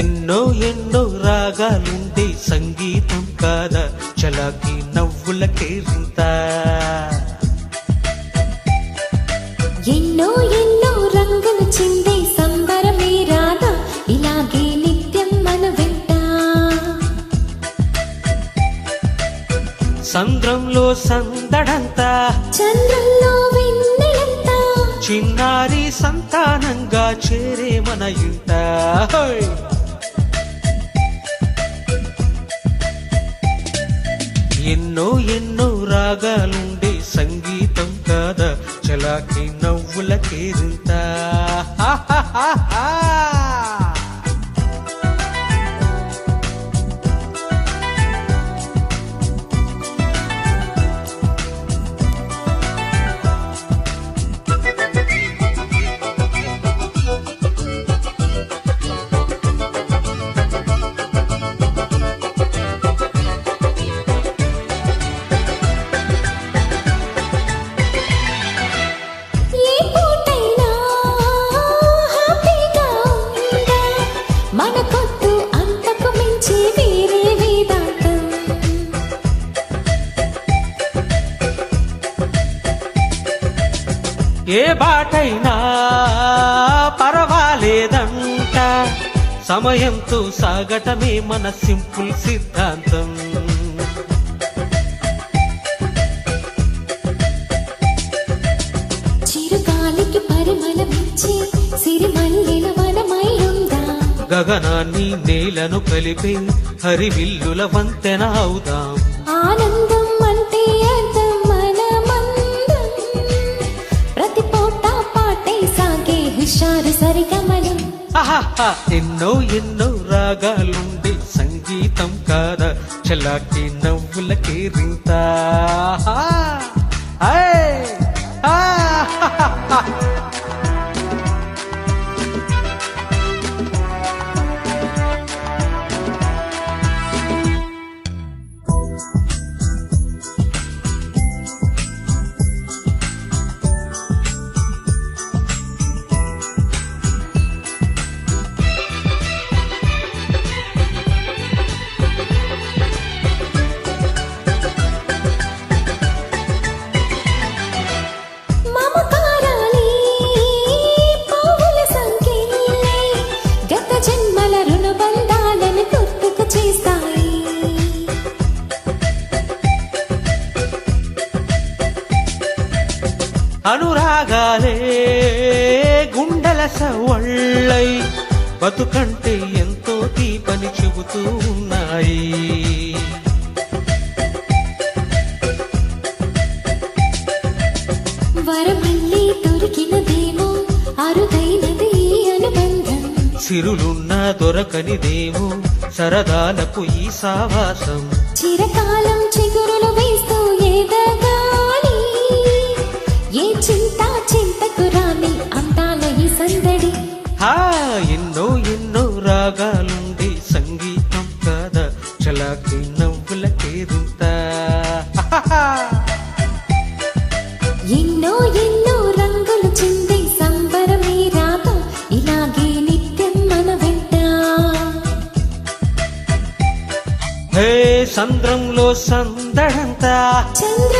ఎన్నో ఎన్నో రాగాలుండే సంగీతం కాదా? చలాకి నవ్వుల కేరింత. ఎన్నో ఎన్నో రంగులు చిందే సంబరమే రాదా ఇలాగే నిత్యం మన వెంట. సంద్రంలో సందడంతా చంద్రంలో చిన్నారి సంతానంగా చేరే మన ఇంట ఎన్నో ఎన్నో రాగాలుండే సంగీతం కాదా? చలాకి నవ్వుల కేరింత మనకొద్దు అంతకు మించి వేరే వేదాంతం ఏ బాటైనా పర్వాలేదంట. సమయంతో సాగటమే మన సింపుల్ సిద్ధాంతం. గగనాన్ని నేలను కలిపి హరివిల్లుల వంతెన అవుదాం. ఆనందం అంటే అర్థం మనమందం. ప్రతి పూట పాటే సాగే హుషారు సరిగమనం. ఆహాహా, ఎన్నో ఎన్నో రాగాలుండే సంగీతం కాదా? చలాకి నవ్వుల కేరింత అనురాగాలే గుండెల సవళ్ళై బతుకంటే ఎంతో తీపని చెబుతూ ఉన్నాయి. వరమల్లి దొరికినదేమో అరుదైనది అనుబంధం. సిరులున్న దొరకనిదేమో సరదాలకు ఈ సావాసం. చిరకాలం చిగురులు వేస్తూ ఎదగాలి హా ఎన్నో ఎన్నో రాగాలుండే సంగీతం కాదా. చలాకి నవ్వుల కేరుత ఎన్నో ఎన్నో రంగులు చిందే సంబరమే రాత. ఇలాగే నిత్యం మన వెంట. హే సంద్రంలో సందడంతా. చంద్రంలో